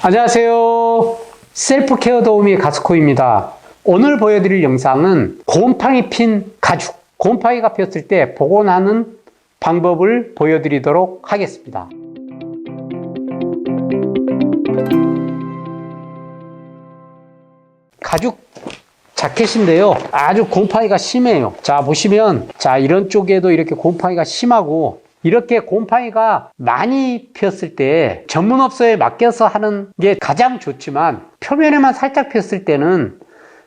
안녕하세요. 셀프 케어 도우미 가스코입니다. 오늘 보여드릴 영상은 곰팡이 핀 가죽, 곰팡이가 피었을 때 복원하는 방법을 보여드리도록 하겠습니다. 가죽 자켓인데요. 아주 곰팡이가 심해요. 자, 보시면, 자, 이런 쪽에도 이렇게 곰팡이가 심하고, 이렇게 곰팡이가 많이 피었을 때 전문업소에 맡겨서 하는 게 가장 좋지만, 표면에만 살짝 피었을 때는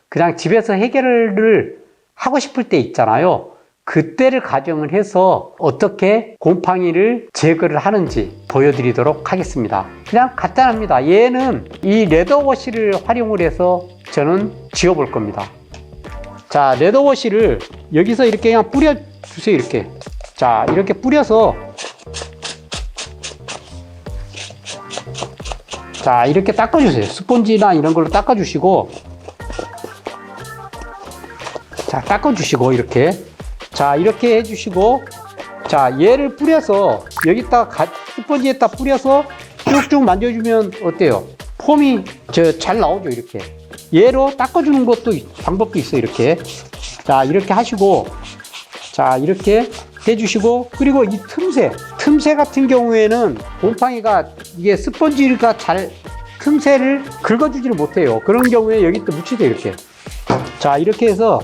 그냥 집에서 해결을 하고 싶을 때 있잖아요. 그때를 가정을 해서 어떻게 곰팡이를 제거를 하는지 보여드리도록 하겠습니다. 그냥 간단합니다. 얘는 이 레더워시를 활용을 해서 저는 지워볼 겁니다. 자, 레더워시를 여기서 이렇게 그냥 뿌려주세요. 이렇게. 자, 이렇게 뿌려서. 자, 이렇게 닦아주세요. 스펀지나 이런 걸로 닦아주시고. 자, 닦아주시고 이렇게. 자 이렇게 해주시고. 자 얘를 뿌려서 여기다가 가, 스펀지에다 뿌려서 쭉쭉 만져주면 어때요? 폼이 저 잘 나오죠 이렇게. 얘로 닦아주는 것도 있- 방법도 있어요 이렇게. 자 이렇게 하시고. 자 이렇게 해주시고 그리고 이 틈새 틈새 같은 경우에는 곰팡이가 이게 스펀지가 잘 틈새를 긁어주지를 못해요 그런 경우에 여기 또 묻히세요 이렇게 자 이렇게 해서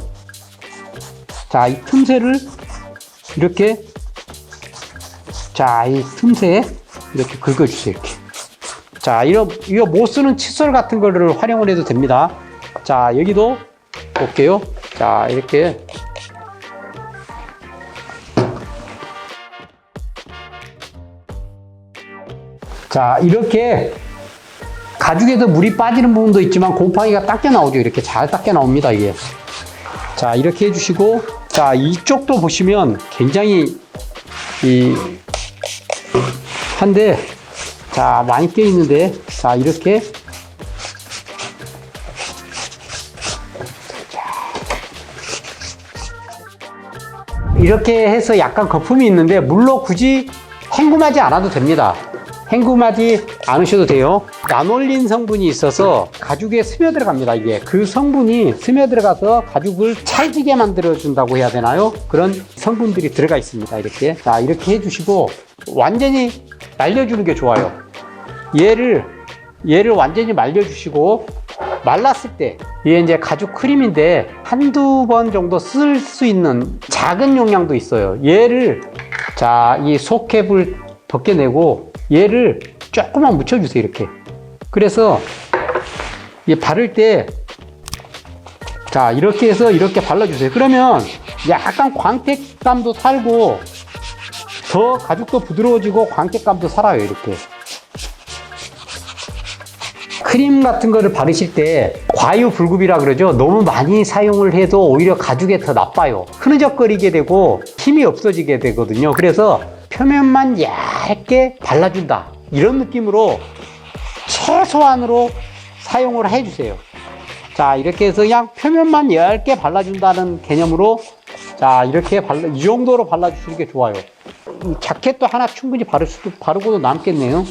자, 이 틈새를 이렇게 자, 이 틈새에 이렇게 긁어주세요. 이렇게. 자, 이거, 이거 못 쓰는 칫솔 같은 거를 활용을 해도 됩니다. 자, 여기도 볼게요. 자, 이렇게. 자, 이렇게 가죽에도 물이 빠지는 부분도 있지만 곰팡이가 닦여 나오죠. 이렇게 잘 닦여 나옵니다, 이게. 자, 이렇게 해주시고, 자, 이쪽도 보시면 굉장히 이, 한데, 자, 많이 껴 있는데, 자, 이렇게. 이렇게 해서 약간 거품이 있는데, 물로 굳이 헹굼하지 않아도 됩니다. 헹굼하지 않으셔도 돼요. 나놀린 성분이 있어서 가죽에 스며 들어갑니다. 이게 그 성분이 스며 들어가서 가죽을 찰지게 만들어 준다고 해야 되나요? 그런 성분들이 들어가 있습니다. 이렇게 자 이렇게 해주시고 완전히 말려주는 게 좋아요. 얘를 얘를 완전히 말려주시고 말랐을 때 이게 이제 가죽 크림인데 한두 번 정도 쓸 수 있는 작은 용량도 있어요. 얘를 자이 속캡을 벗겨내고 얘를 조금만 묻혀주세요 이렇게 그래서 이 바를 때 자 이렇게 해서 이렇게 발라주세요 그러면 약간 광택감도 살고 더 가죽도 부드러워지고 광택감도 살아요 이렇게 크림 같은 거를 바르실 때 과유불급이라 그러죠. 너무 많이 사용을 해도 오히려 가죽에 더 나빠요. 흐느적거리게 되고 힘이 없어지게 되거든요. 그래서 표면만 얇게 발라준다. 이런 느낌으로 최소한으로 사용을 해주세요. 자, 이렇게 해서 그냥 표면만 얇게 발라준다는 개념으로 자, 이렇게 발라, 이 정도로 발라주시는 게 좋아요. 이 자켓도 하나 충분히 바를 수도, 바르고도 남겠네요.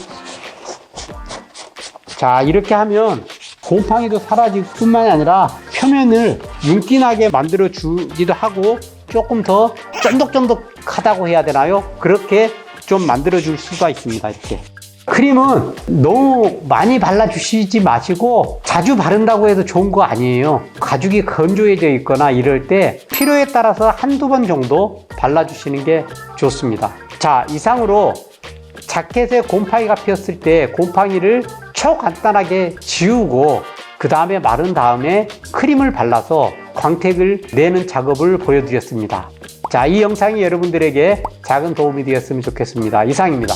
자 이렇게 하면 곰팡이도 사라질 뿐만이 아니라 표면을 윤기나게 만들어 주기도 하고 조금 더 쫀득쫀득하다고 해야 되나요? 그렇게 좀 만들어 줄 수가 있습니다 이렇게 크림은 너무 많이 발라주시지 마시고 자주 바른다고 해도 좋은 거 아니에요 가죽이 건조해져 있거나 이럴 때 필요에 따라서 한두 번 정도 발라주시는 게 좋습니다 자 이상으로 자켓에 곰팡이가 피었을 때 곰팡이를 초간단하게 지우고 그 다음에 마른 다음에 크림을 발라서 광택을 내는 작업을 보여드렸습니다. 자, 이 영상이 여러분들에게 작은 도움이 되었으면 좋겠습니다. 이상입니다.